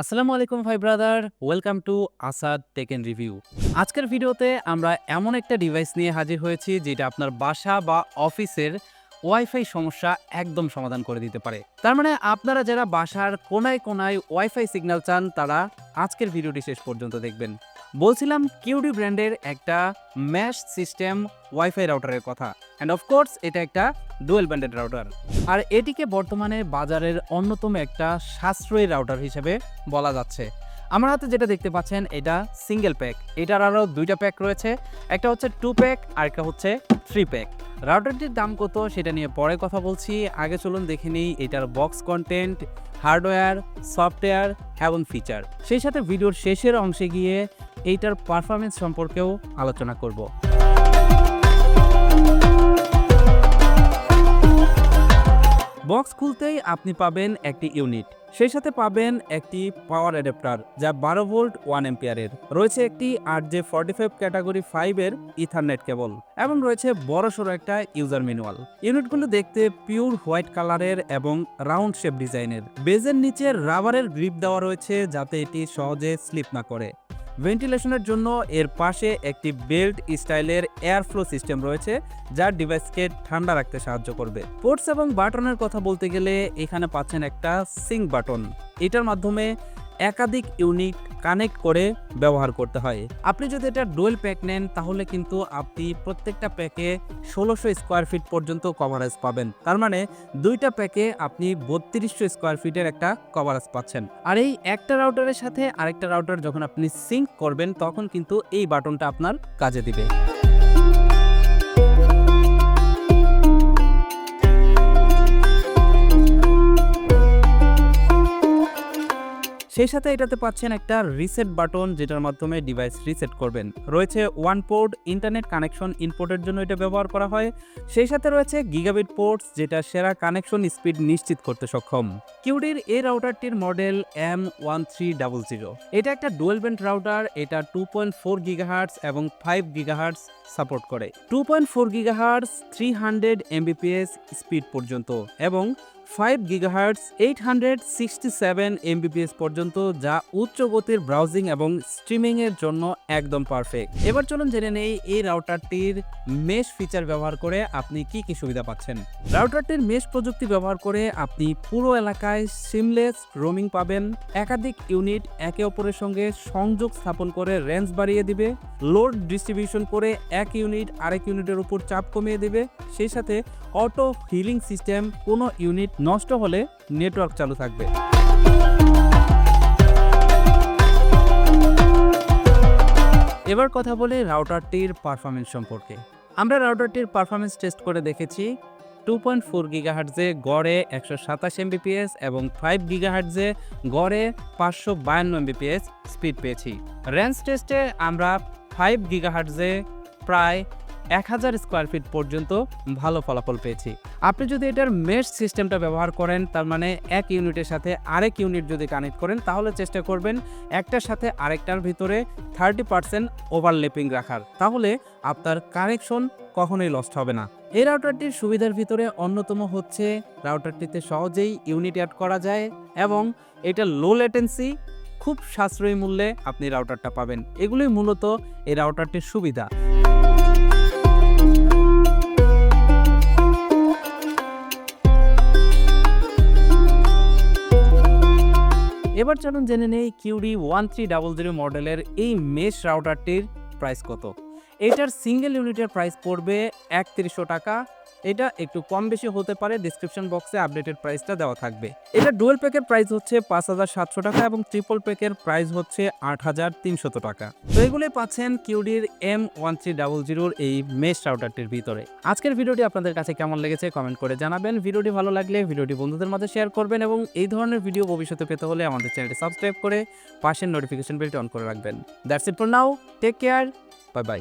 আসসালামু আলাইকুম ভাই brother, welcome to Asad tech and review. আজকের ভিডিওতে আমরা এমন একটা ডিভাইস নিয়ে হাজির হয়েছি, যেটা আপনার বাসা বা অফিসের ওয়াইফাই সমস্যা একদম সমাধান করে দিতে পারে। তার মানে আপনারা যারা বাসার কোনায় কোনায় ওয়াইফাই সিগন্যাল চান, তারা আজকের ভিডিওটি শেষ পর্যন্ত দেখবেন। বলছিলাম কিউডি ব্র্যান্ডের একটা ম্যাশ সিস্টেম ওয়াইফাই রাউটারের কথা। অ্যান্ড অফকোর্স এটা একটা ডুয়েল ব্যান্ডেড রাউটার আর এটিকে বর্তমানে বাজারের অন্যতম একটা সাশ্রয়ী রাউটার হিসেবে বলা যাচ্ছে। আমার হাতে যেটা দেখতে পাচ্ছেন, এটা সিঙ্গেল প্যাক এটার আরও দুইটা প্যাক রয়েছে। একটা হচ্ছে টু প্যাক আর একটা হচ্ছে থ্রি প্যাক রাউটারটির দাম কত সেটা নিয়ে পরে কথা বলছি। আগে চলুন দেখে নিই এটার বক্স কন্টেন্ট হার্ডওয়্যার সফটওয়্যার এবং ফিচার সেই সাথে ভিডিওর শেষের অংশে গিয়ে এইটার পারফরমেন্স সম্পর্কেও আলোচনা করব। বক্স খুলতেই আপনি পাবেন একটি ইউনিট। সেই সাথে পাবেন একটি পাওয়ার অ্যাডাপ্টার, যা বারো ভোল্ট ওয়ান এম্পিয়ারের রয়েছে একটি R J forty five category ফাইভের ইথারনেট কেবল এবং রয়েছে বড়সড় একটা ইউজার ম্যানুয়াল। ইউনিটগুলো দেখতে পিওর হোয়াইট কালারের এবং রাউন্ড শেপ ডিজাইনের বেজের নিচে রাবারের গ্রিপ দেওয়া রয়েছে, যাতে এটি সহজে স্লিপ না করে। ভেন্টিলেশনের জন্য এর পাশে একটি বেল্ট স্টাইলের এয়ার ফ্লো সিস্টেম রয়েছে যা ডিভাইসকে ঠান্ডা রাখতে সাহায্য করবে। পোর্টস এবং বাটনের কথা বলতে গেলে এখানে পাচ্ছেন একটা সিঙ্ক বাটন। এটার মাধ্যমে একাধিক ইউনিট কানেক্ট করে ব্যবহার করতে হয়। আপনি যদি এটা ডুয়েল প্যাক নেন, তাহলে কিন্তু আপনি প্রত্যেকটা প্যাকে ষোলোশো স্কোয়ার ফিট পর্যন্ত কভারেজ পাবেন। তার মানে দুইটা প্যাকে আপনি বত্রিশশো স্কোয়ার ফিটের একটা কভারেজ পাচ্ছেন। আর এই একটা রাউটারের সাথে আরেকটা রাউটার যখন আপনি সিঙ্ক করবেন, তখন কিন্তু এই বাটনটা আপনার কাজে দিবে। সেই সাথে এটাতে পাচ্ছেন একটা রিসেট বাটন যেটার মাধ্যমে ডিভাইস রিসেট করবেন। রয়েছে ওয়ান পোর্ট ইন্টারনেট কানেকশন ইনপোর্টের জন্য এটা ব্যবহার করা হয়। সেই সাথে রয়েছে গিগাবিট পোর্টস যেটা সেরা কানেকশন স্পিড নিশ্চিত করতে সক্ষম। কিউডির এই রাউটারটির model M one three double zero এটা একটা ডুয়েল ব্যান্ড রাউটার এটা টু পয়েন্ট ফোর গিগাহার্টস এবং ফাইভ গিগাহার্টস সাপোর্ট করে। Two point four gigahertz three hundred Mbps speed পর্যন্ত এবং five gigahertz eight hundred sixty seven Mbps পর্যন্ত, যা উচ্চ গতির ব্রাউজিং এবং স্ট্রিমিং এর জন্য একদম পারফেক্ট। এবার চলুন জেনে নেই এই রাউটারটির মেশ ফিচার ব্যবহার করে আপনি কি কি সুবিধা পাচ্ছেন। রাউটারটির মেশ প্রযুক্তি ব্যবহার করে আপনি পুরো এলাকায় সিমলেস রোমিং পাবেন, একাধিক ইউনিট একে অপরের সঙ্গে সংযোগ স্থাপন করে রেঞ্জ বাড়িয়ে দিবে, লোড ডিস্ট্রিবিউশন করে এক ইউনিট আরেক ইউনিটের উপর চাপ কমিয়ে দিবে, সেই সাথে অটো হিলিং সিস্টেম কোনো ইউনিট নষ্ট হলে নেটওয়ার্ক চালু থাকবে। এবার কথা বলি রাউটারটির পারফরমেন্স সম্পর্কে। আমরা রাউটারটির পারফরমেন্স টেস্ট করে দেখেছি টু পয়েন্ট ফোর গিগাহার্টজে গড়ে একশো সাতাশ এমবিপিএস এবং ফাইভ গিগাহার্টজে গড়ে পাঁচশো বায়ান্ন এমবিপিএস স্পিড পেয়েছি। রেঞ্জ টেস্টে আমরা ফাইভ গিগাহার্টজে প্রায় এক হাজার স্কোয়ার ফিট পর্যন্ত ভালো ফলাফল পেয়েছি। আপনি যদি এটার মেশ সিস্টেমটা ব্যবহার করেন, তার মানে এক ইউনিটের সাথে আরেক ইউনিট যদি কানেক্ট করেন, তাহলে চেষ্টা করবেন একটার সাথে আরেকটার ভিতরে থার্টি পার্সেন্ট ওভারলেপিং রাখার। তাহলে আপনার কানেকশন কখনোই লস্ট হবে না। এই রাউটারটির সুবিধার ভিতরে অন্যতম হচ্ছে রাউটারটিতে সহজেই ইউনিট অ্যাড করা যায় এবং এটা লো লেটেন্সি খুব সাশ্রয়ী মূল্যে আপনি রাউটারটা পাবেন। এগুলোই মূলত এই রাউটারটির সুবিধা। এবার চলুন জেনে নেই Cudy one three double zero মডেলের এই মেশ রাউটারটির প্রাইস কত। এটার সিঙ্গেল ইউনিটের প্রাইস পড়বে একত্রিশশো টাকা। এটা একটু কম বেশি হতে পারে ডিসক্রিপশন বক্সে আপডেটেড প্রাইসটা দেওয়া থাকবে। এটা ডুয়েল প্যাকের প্রাইস হচ্ছে পাঁচ হাজার সাতশো টাকা এবং ট্রিপল প্যাকের প্রাইস হচ্ছে আট হাজার তিনশত টাকা। তো এগুলোই পাচ্ছেন কিউডির এম ওয়ান থ্রি ডাবল জিরোর এই মেশ রাউটারটির ভিতরে। আজকের ভিডিওটি আপনাদের কাছে কেমন লেগেছে কমেন্ট করে জানাবেন। ভিডিওটি ভালো লাগলে ভিডিওটি বন্ধুদের মাঝে শেয়ার করবেন এবং এই ধরনের ভিডিও ভবিষ্যতে পেতে হলে আমাদের চ্যানেলটি সাবস্ক্রাইব করে পাশের নোটিফিকেশন বেলটি অন করে রাখবেন। That's it for now take care bye bye